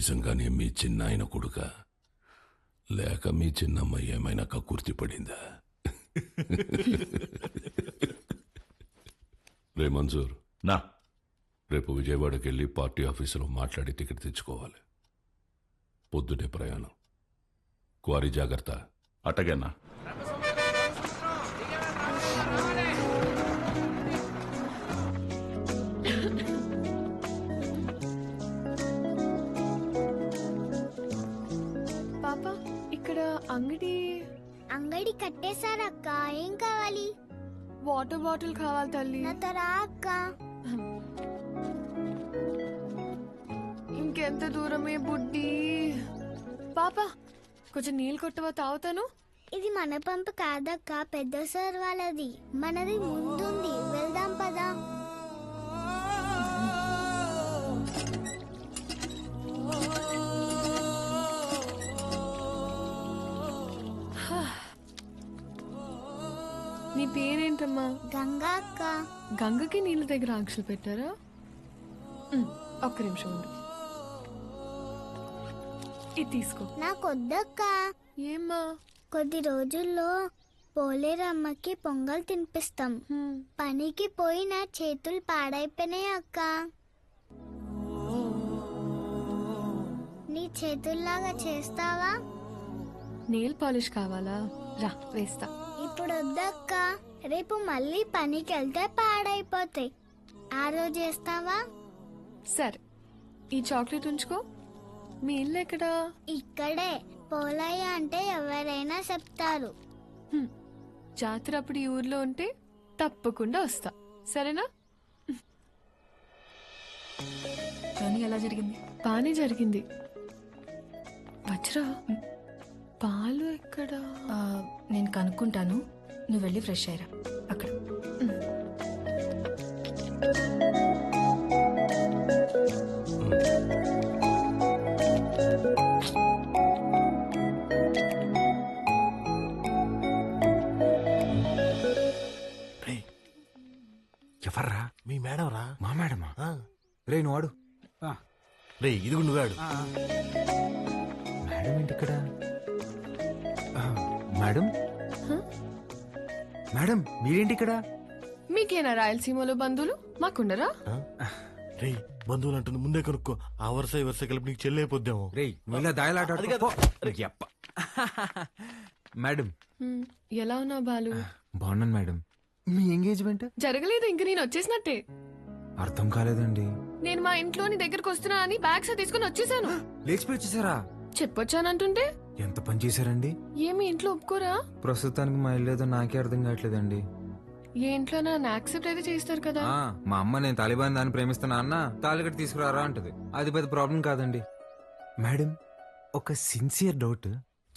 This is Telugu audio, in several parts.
నిజంగానే మీ చిన్న ఆయన కొడుక? లేక మీ చిన్నమ్మ ఏమైనా కక్కుర్తి పడిందా? రే మంజూర్. నా. రేపు విజయవాడకి వెళ్ళి పార్టీ ఆఫీసులో మాట్లాడి టికెట్ తెచ్చుకోవాలి. పొద్దుటే ప్రయాణం. క్వారీ జాగ్రత్త. అట్టగన్నా. అంగడి కట్టేశారక్క. ఏం కావాలి? వాటర్ బాటిల్ కావాలి తల్లి. నాతో రా అక్క. ఇంకెంత దూరమే బుడ్డి? పాప కొంచెం నీళ్ళు కొట్టవా తాగుతాను? ఇది మన పంపు కాదక్క పెద్ద సార్ వాళ్ళది మనది ముందుంది. పేరేంటమ్మా? గంగా అక్క గంగకి నీళ్ళ దగ్గర ఆంక్షలు పెట్టారా? ఉమ్, ఒక్క నిమిషం ఉండు. ఇది తీసుకో. నాకొద్దక్క. ఏమ్మా? కొద్ది రోజుల్లో పోలేరమ్మకి పొంగల్ తినిపిస్తాం. హ్మ్, పనికి పోయి నా చేతులు పాడైపోయినాయి అక్క. నీ చేతుల్లాగా చేస్తావా? నెయిల్ పాలిష్ కావాలా? రా వేస్తా. ఇప్పుడు వద్దక్క రేపు మళ్ళీ పనికి వెళ్తే పాడైపోతాయి. ఆ రోజు చేస్తావా? సరే. ఈ చాక్లెట్ ఉంచుకో. మీ ఇల్లు ఎక్కడా? ఇక్కడే. పోలయ్య అంటే ఎవరైనా చెప్తారు. హ్మ్, జాతర అప్పుడు ఈ ఊర్లో ఉంటే తప్పకుండా వస్తా. సరేనా? జర్నీ ఎలా జరిగింది? బానే జరిగింది. వజ్రా పాలు ఎక్కడా? నేను కనుక్కుంటాను. నువ్వు వెళ్ళి ఫ్రెష్ అయ్యరా. అక్కడ. ఎవర్రా? మీ మేడం రా మా మేడమా. రే నువ్వు వాడు రే ఇదిగు నువ్వాడు మేడం ఏంటి ఇక్కడ మేడం? మేడం మీరేంటి ఇక్కడ మీకేనా రాయలసీమలో బంధువులు? మాకుండరా? రే బంధువులు అంటుంది ముందే కనుక్కో. ఆ వరుస ఈ వరుస కలిపి నీకు చెల్లి అయిపోద్దాము. రే నువ్వు ఇలా దాయలాట అది కాదు. యప్ప. మేడం. హ్మ్, ఎలా ఉన్నావు బాలు? బాగున్నాను మేడం. మీ ఎంగేజ్మెంట్? జరగలేదు ఇంక నేను వచ్చేసినట్టే. అర్థం కాలేదండి. నేను మా ఇంట్లో నీ దగ్గరకు వస్తున్నా అని బ్యాగ్స్ తీసుకుని వచ్చేసాను. లేచిపోయి వచ్చేసారా? చెప్పొచ్చానంటుంటే? ఎంత పని చేశారండి? ఏమి ఇంట్లో ఒప్పుకోరా? ప్రస్తుతానికి మా ఇల్లు ఏదో నాకే అర్థం కావట్లేదండి. ఏ ఇంట్లో నన్ను యాక్సెప్ట్ అయితే చేస్తారు కదా? ఆ, మా అమ్మ నేను తాలిబాన్ దాన్ని ప్రేమిస్తున్నా అన్న తాలిగట్టు తీసుకురారా అంటది. అది పెద్ద ప్రాబ్లం కాదండి. మేడం ఒక సిన్సియర్ డౌట్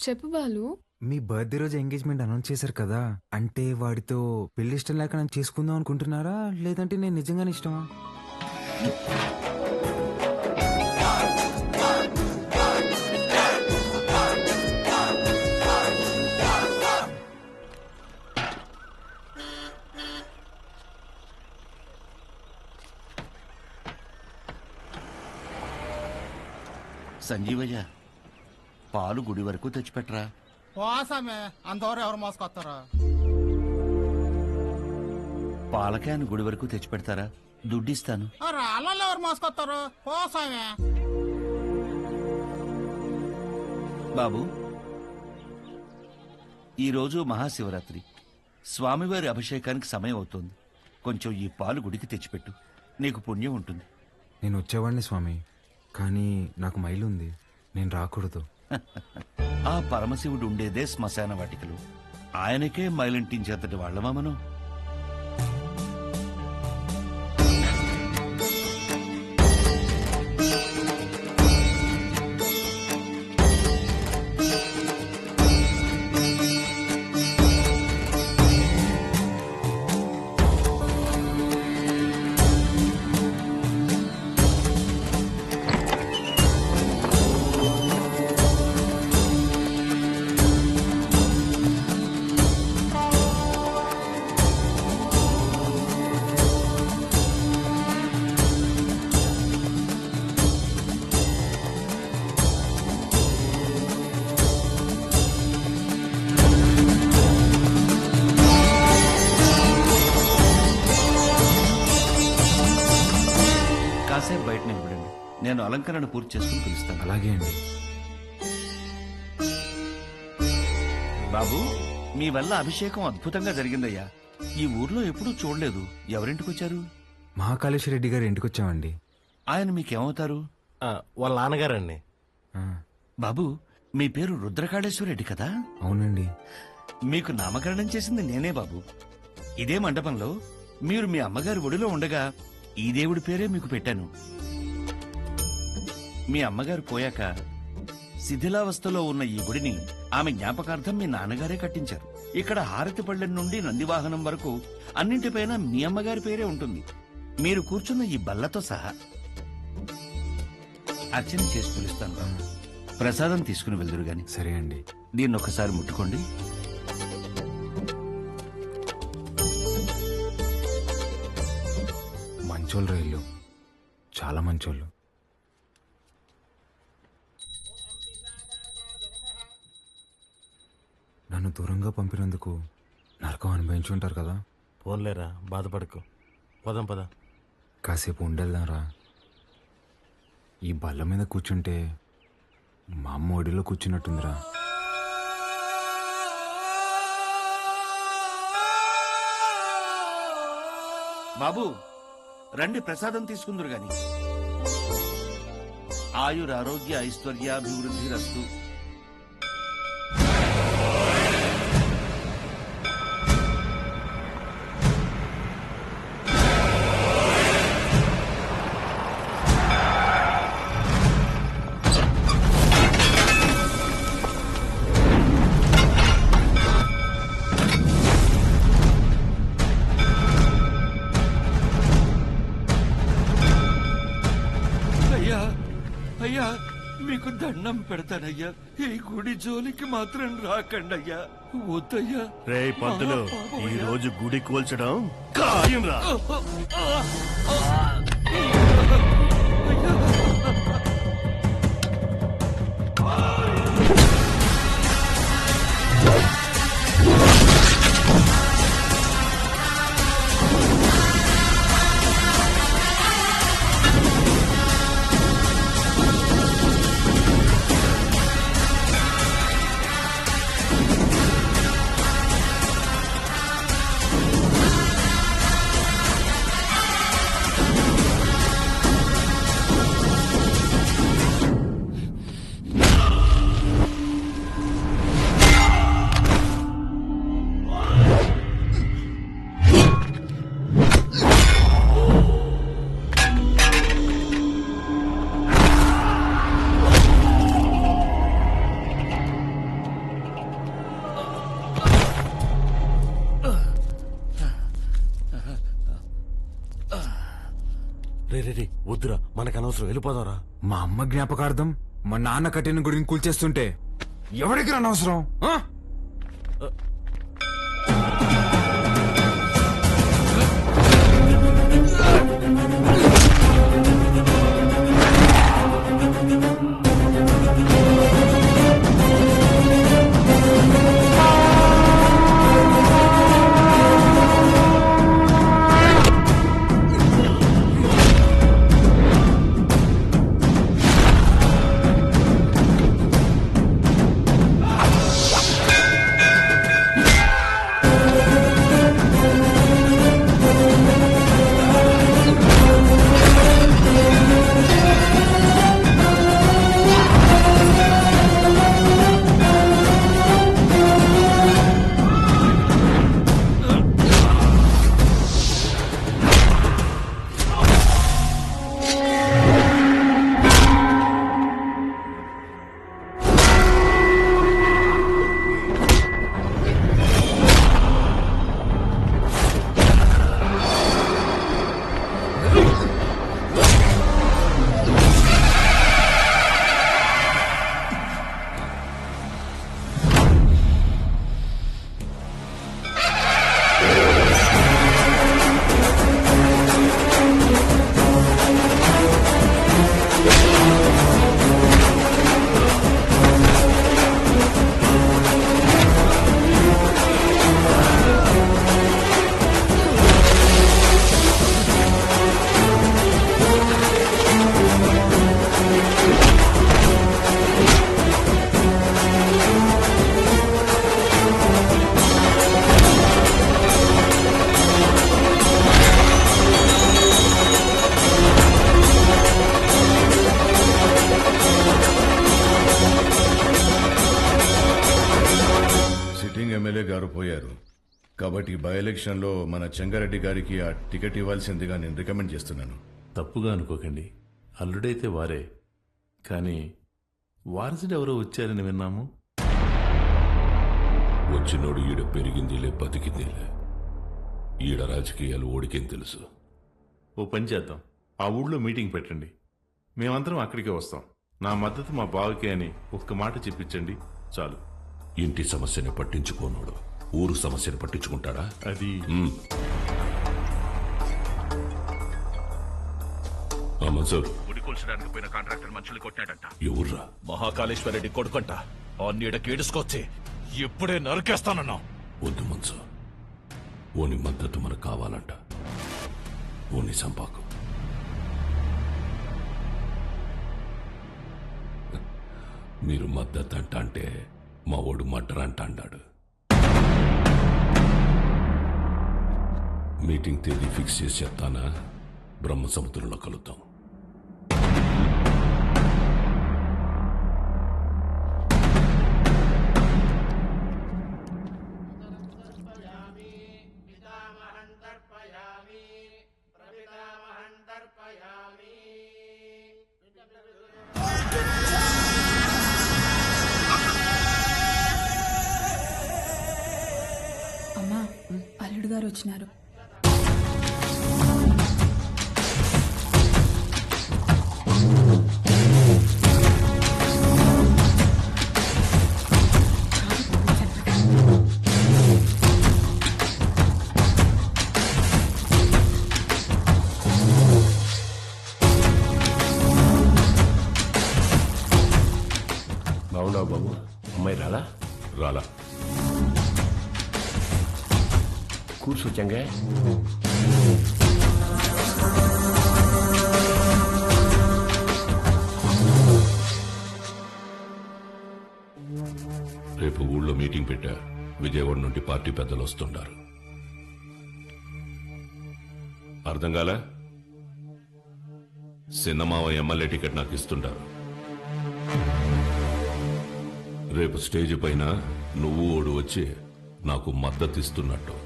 చెప్పు బాలు. మీ బర్త్డే రోజు ఎంగేజ్మెంట్ అనౌన్స్ చేశారు కదా అంటే వాడితో పెళ్ళి ఇష్టం లేక నన్ను చేసుకుందాం అనుకుంటున్నారా? లేదంటే నేను నిజంగానే ఇష్టమా? సంజీవయ్య పాలు గుడి వరకు తెచ్చిపెట్టరా? పోసామే అందరూ ఎవరు మోసుకొస్తారో? పాల క్యాన్ గుడి వరకు తెచ్చిపెడతారా? దుడ్డిస్తాను. రాళ్ళలో ఎవరు మోసుకొస్తారు? పోసామే బాబు ఈరోజు మహాశివరాత్రి. స్వామివారి అభిషేకానికి సమయం అవుతోంది. కొంచెం ఈ పాలు గుడికి తెచ్చిపెట్టు. నీకు పుణ్యం ఉంటుంది. నేను వచ్చేవాడిని స్వామి. కానీ నాకు మైలు ఉంది నేను రాకూడదు. ఆ పరమశివుడు ఉండేదే శ్మశాన వాటికలు. ఆయనకే మైలింటించేతటి వాళ్ళమా మనం? నేను అలంకరణ పూర్తి చేసుకుని పిలుస్తాను. అలాగే అండి. బాబు మీ వల్ల అభిషేకం అద్భుతంగా జరిగిందయ్యా. ఈ ఊర్లో ఎప్పుడూ చూడలేదు. ఎవరింటికి వచ్చారు మహాకాళేశ్వర రెడ్డి గారి ఇంటికి వచ్చామండి ఆయన మీకేమవుతారు? ఆ, వాళ్ళ నాన్నగారండి. ఆ, బాబు మీ పేరు రుద్రకాళేశ్వరెడ్డి కదా? అవునండి. మీకు నామకరణం చేసింది నేనే బాబు. ఇదే మండపంలో మీరు మీ అమ్మగారి ఒడిలో ఉండగా ఈ దేవుడి పేరే మీకు పెట్టాను. మీ అమ్మగారు పోయాక శిథిలావస్థలో ఉన్న ఈ గుడిని ఆమె జ్ఞాపకార్థం మీ నాన్నగారే కట్టించారు. ఇక్కడ హారతి పళ్ళెం నుండి నందివాహనం వరకు అన్నింటిపైన మీ అమ్మగారి పేరే ఉంటుంది. మీరు కూర్చున్న ఈ బల్లతో సహా అర్చన చేసి పిలుస్తాను బాబు. ప్రసాదం తీసుకుని వెళ్దురు గాని. సరే అండి. దీన్ని ఒకసారి ముట్టుకోండి. మంచోళ్ళు రైళ్ళు. చాలా మంచోళ్ళు. నన్ను దూరంగా పంపినందుకు నరకం అనుభవించి ఉంటారు కదా? ఫోన్లేరా బాధపడకు. పదం పద. కాసేపు ఉండేద్దాంరా. ఈ బల్ల మీద కూర్చుంటే మా అమ్మ ఒడిలో కూర్చున్నట్టుందిరా. బాబు రండి ప్రసాదం తీసుకుందరు గాని ఆయుర ఆరోగ్య ఐశ్వర్యాభివృద్ధి రస్తు మీకు దండం పెడతానయ్యా. ఈ గుడి జోలికి మాత్రం రాకండి అయ్యా వద్దయ్యా. రే పంతులు ఈ రోజు గుడి కూల్చడం ఖాయం రే. మనకు అనవసరం వెళ్ళిపోదాంరా. మా అమ్మ జ్ఞాపకార్థం మా నాన్న కట్టిన గుడిని కూల్చేస్తుంటే ఎవరికి అనవసరం చెంగారెడ్డి గారికి ఆ టికెట్ ఇవ్వాల్సిందిగా నేను రికమెండ్ చేస్తున్నాను. తప్పుగా అనుకోకండి. అల్లుడైతే వారే. కానీ వారసుడు ఎవరో వచ్చారని విన్నాము. వచ్చినోడు ఈడ పెరిగిందిలే బతికిందిలే. ఈడ రాజకీయాలు ఓడికేం తెలుసు? ఓ పని చేద్దాం. ఆ ఊళ్ళో మీటింగ్ పెట్టండి. మేమందరం అక్కడికే వస్తాం. నా మద్దతు మా బావకే అని ఒక్క మాట చెప్పించండి. చాలు. ఇంటి సమస్యని పట్టించుకోనోడు. ఊరు సమస్యని పట్టించుకుంటాడా? అది మన్సూర్ ఉడికొల్చడానికి పోయిన కాంట్రాక్టర్ మనుషులు కొట్టాడంట. ఎవర్రా మహాకాళేశ్వరరెడ్డి కొడుకంట. ఆ నీడ కేడుసుకొచ్చి ఇప్పుడే నరికేస్తానన్నా. వద్దు మన్సూర్ ఓని మద్దతు మనకు కావాలంట. ఓని సంపాకు. మీరు మద్దతు అంట అంటే మా ఓడు మడ్డర్ అంట అన్నాడు. మీటింగ్ తేదీ ఫిక్స్ చేసి చెప్తానా? బ్రహ్మ సముద్రంలో కలుద్దాం. చంగా రేపు ఊళ్ళో మీటింగ్ పెట్టా. విజయవాడ నుండి పార్టీ పెద్దలు వస్తుంటారు. అర్థం కాల? సిన్నమావ ఎమ్మెల్యే టికెట్ నాకు ఇస్తుంటారు. రేపు స్టేజ్ పైన నువ్వు ఓడు వచ్చి నాకు మద్దతు ఇస్తున్నట్టు.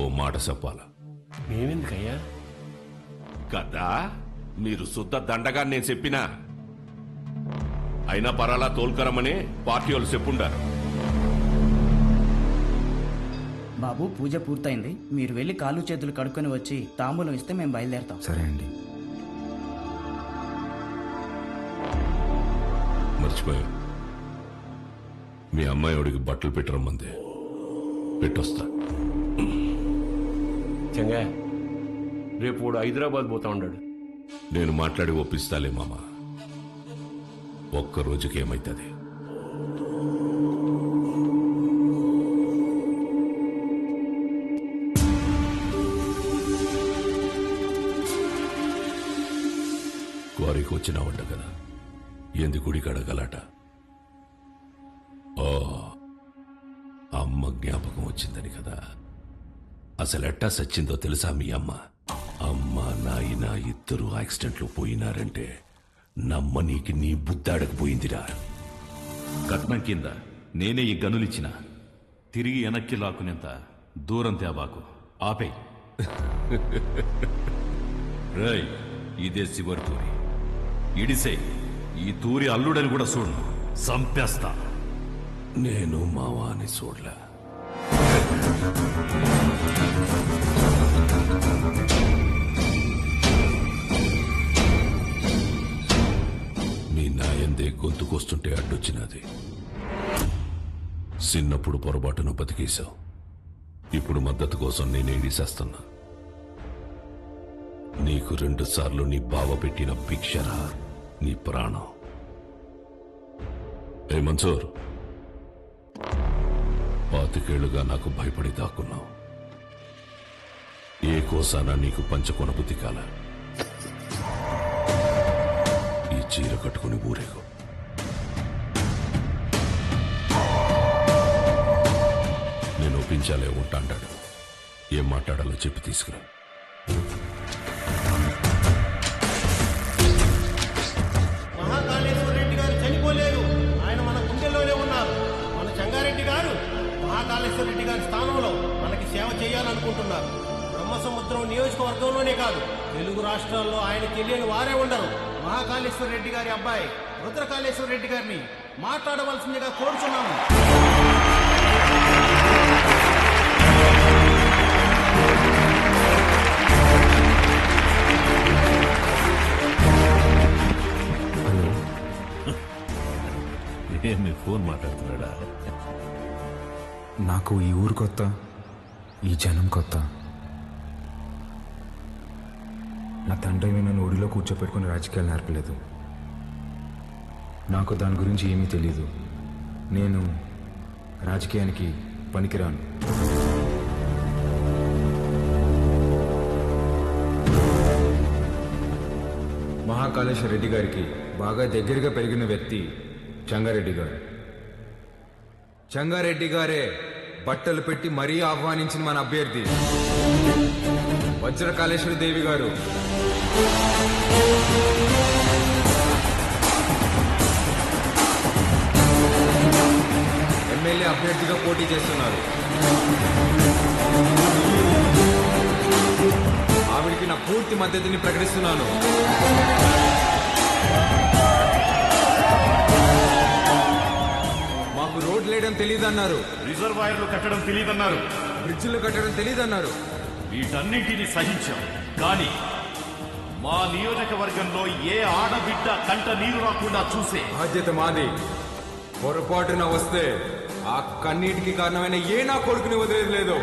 ఓ మాట చెప్పాలా? మేమెందుకయ్యా? కదా మీరు శుద్ధ దండగా నేను చెప్పినా. అయినా పరాలా తోల్కరమని పార్టీ వాళ్ళు చెప్పుండారు. బాబు పూజ పూర్తయింది. మీరు వెళ్ళి కాళ్ళు చేతులు కడుక్కొని వచ్చి తాంబూలం ఇస్తే మేము బయలుదేరతాం. సరే అండి. మర్చిపోయా. మీ అమ్మాయి వాడికి బట్టలు పెట్టరమ్మంది. పెట్టొస్తా. చెంగా రేపు వాడు హైదరాబాద్ పోతా ఉన్నాడు నేను మాట్లాడి ఒప్పిస్తాలే మామ. ఒక్క రోజుకి ఏమైతుంది? క్వారీకి వచ్చినావంట కదా? ఎందు గుడి కడగలట ఓ అమ్మ జ్ఞాపకం వచ్చిందని కదా? అసలు ఎట్టా సచ్చిందో తెలుసా మీ అమ్మ? అమ్మ నాయన ఇద్దరు యాక్సిడెంట్లో పోయినారంటే నమ్మ నీకి నీ బుద్ధాడకపోయిందిరా కట్నం కింద నేనే ఈ గనులిచ్చిన. తిరిగి వెనక్కి లాక్కునేంత దూరం తేబాకు. ఆపే. రై ఇదే శివరి తూరి. ఇడిసే ఈ తూరి అల్లుడని కూడా చూడను. సంపేస్తా. నేను మావాని చూడలే. మీ నాయందే గొంతుకొస్తుంటే అడ్డొచ్చినది. చిన్నప్పుడు పొరపాటును బతికేశావు. ఇప్పుడు మద్దతు కోసం నేనే వీసేస్తున్నా నీకు రెండు సార్లు నీ బావ పెట్టిన భిక్షరా నీ ప్రాణం. ఏ మన్సూర్ పాతికేళ్ళుగా నాకు భయపడి దాక్కున్నావు. ఏ కోసానా నీకు పంచకొన బుద్ధి కాల. ఈ చీర కట్టుకుని ఊరేగు. నేను ఒప్పించాలే ఉంటాడాడు. ఏం మాట్లాడాలో చెప్పి తీసుకురా. స్థానంలో మనకి సేవ చేయాలనుకుంటున్నారు. సముద్రం నియోజకవర్గంలోనే కాదు తెలుగు రాష్ట్రాల్లో ఆయన తెలియని వారే ఉండరు. మహాకాళేశ్వర రెడ్డి గారి అబ్బాయి రుద్రకాళేశ్వర రెడ్డి గారిని మాట్లాడవలసిందిగా కోరుచున్నాము. మీ ఫోన్ మాట్లాడుతున్నాడా? నాకు ఈ ఊరు కొత్త ఈ జనం కొత్త. నా తండ్రి నన్ను ఒడిలో కూర్చోపెట్టుకుని రాజకీయాలు నేర్పలేదు. నాకు దాని గురించి ఏమీ తెలియదు నేను రాజకీయానికి పనికిరాను. మహాకాళేశ్వర రెడ్డి గారికి బాగా దగ్గరగా పెరిగిన వ్యక్తి చంగారెడ్డి గారు. చంగారెడ్డి గారే! బట్టలు పెట్టి మరీ ఆహ్వానించిన మన అభ్యర్థి. వజ్రకాళేశ్వరి దేవి గారు. ఎమ్మెల్యే అభ్యర్థిగా పోటీ చేస్తున్నారు. ఆవిడికి నా పూర్తి మద్దతుని ప్రకటిస్తున్నాను. మాకు రోడ్లు వేయడం తెలియదన్నారు రిజర్వాయర్లు కట్టడం తెలియదన్నారు బ్రిడ్జిలు కట్టడం తెలియదన్నారు వీటన్నింటినీ సహించాం. కానీ మా నియోజకవర్గంలో ఏ ఆడబిడ్డ కంట నీరు రాకుండా చూసే బాధ్యత మాది. పొరపాటున వస్తే ఆ కన్నీటికి కారణమైన ఏ నా కొడుకుని వదిలేదు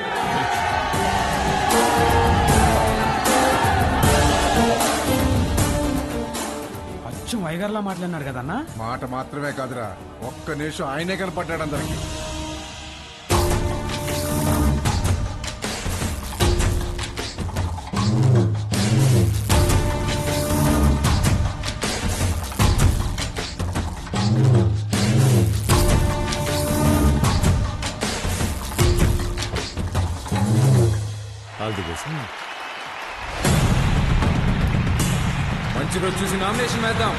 అచ్చం వైగర్లా మాట్లాడినాడు కదన్నా మాట మాత్రమే కాదురా. ఒక్క నిమిషం ఆయనే కనపడ్డాడు అందరికి. ఆల్ ది బెస్ట్ మంచి రోజు చూసి నామినేషన్ వేద్దాం.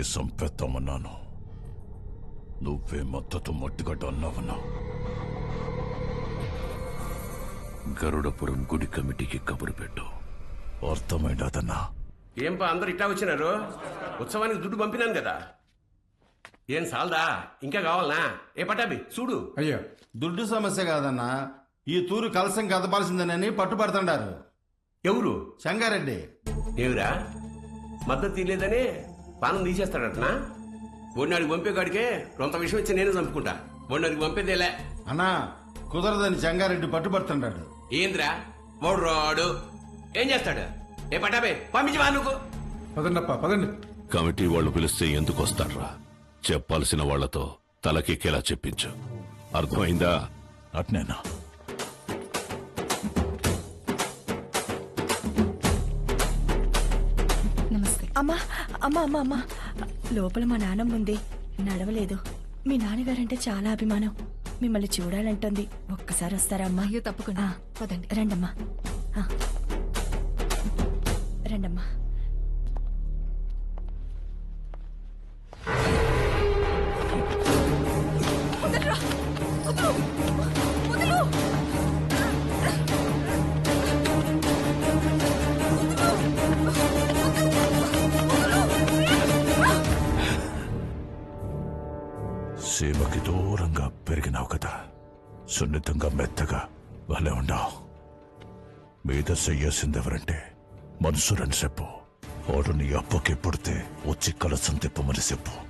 వాడిని సంపేద్దామన్నాను నువ్వే మద్దతు మట్టిగడ్డ అన్నావన్నా. గరుడపురం గుడి కమిటీకి కబురు పెట్టు. అర్థమైందన్నా ఏంపా అందరు ఇట్టా వచ్చినారు? ఉత్సవానికి దుడ్డు పంపినాను కదా. ఏం సాల్దా? ఇంకా కావాలనా? ఏ పటాబి చూడు. అయ్యో దుడ్డు సమస్య కాదన్నా. ఈ తూరు కలసం కదపాల్సిందేనని పట్టుబడుతుండారు. ఎవరు? సంగారెడ్డి ఏమిరా మద్దతు తీయలేదని పానం తీసేస్తాడటనా? ఒడినాడికి పంపే కాడికే రొంత విషయం ఇచ్చి నేను చంపుకుంటా. ఒడినాడికి పంపేదేలే. అన్నా కుదరదని సంగారెడ్డి పట్టుబడుతుండాడు ఏంద్రా? వాడు రాడు. ఏం చేస్తాడు? ఏ పటాబే పంపించవా నువ్వు? పదండప్ప పదండి. కమిటీ వాళ్ళు పిలిస్తే ఎందుకు వస్తాడ్రా? చెప్పాల్సిన వాళ్ళతో తలకెక్కేలా చెప్పించు. అర్థమైందా? అట్నేనా? నమస్తే. అమ్మా అమ్మా అమ్మా అమ్మా. లోపల మా నాన్నమ్మ ఉంది. నడవలేదు. మీ నాన్నగారంటే చాలా అభిమానం. మిమ్మల్ని చూడాలంటుంది. ఒక్కసారి వస్తారా అమ్మా? అయ్యో తప్పకుండా. పదండి. రండమ్మా. ఆ. రండమ్మా. సున్నితంగా మెత్తగా భలే ఉండావు మీద చెయ్యాల్సిందెవరంటే మనసురని చెప్పు. వాడు నీ అప్పకి పుడితే వచ్చి కలసం తిప్పమని చెప్పు.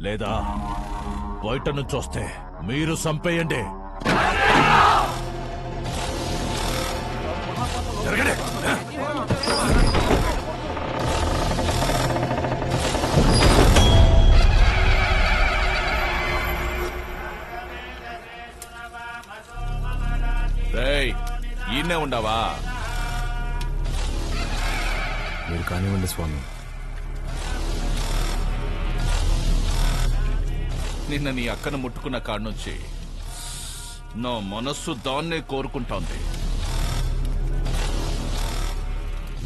లేదా బయట నుంచి వస్తే మీరు. రేయ్ ఈయనే ఉండవా? మీరు కానివ్వండి స్వామి. నిన్న నీ అక్కను ముట్టుకున్న కాడ్నుంచి నా మనస్సు దాన్నే కోరుకుంటోంది.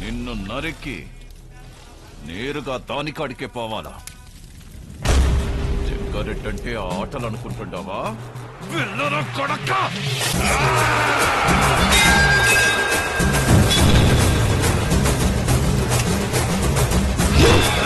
నిన్ను నరికి నేరుగా దానికాడికే పోవాలా? జంగారెడ్డంటే ఆటలు అనుకుంటుండవా కొడక Yeah!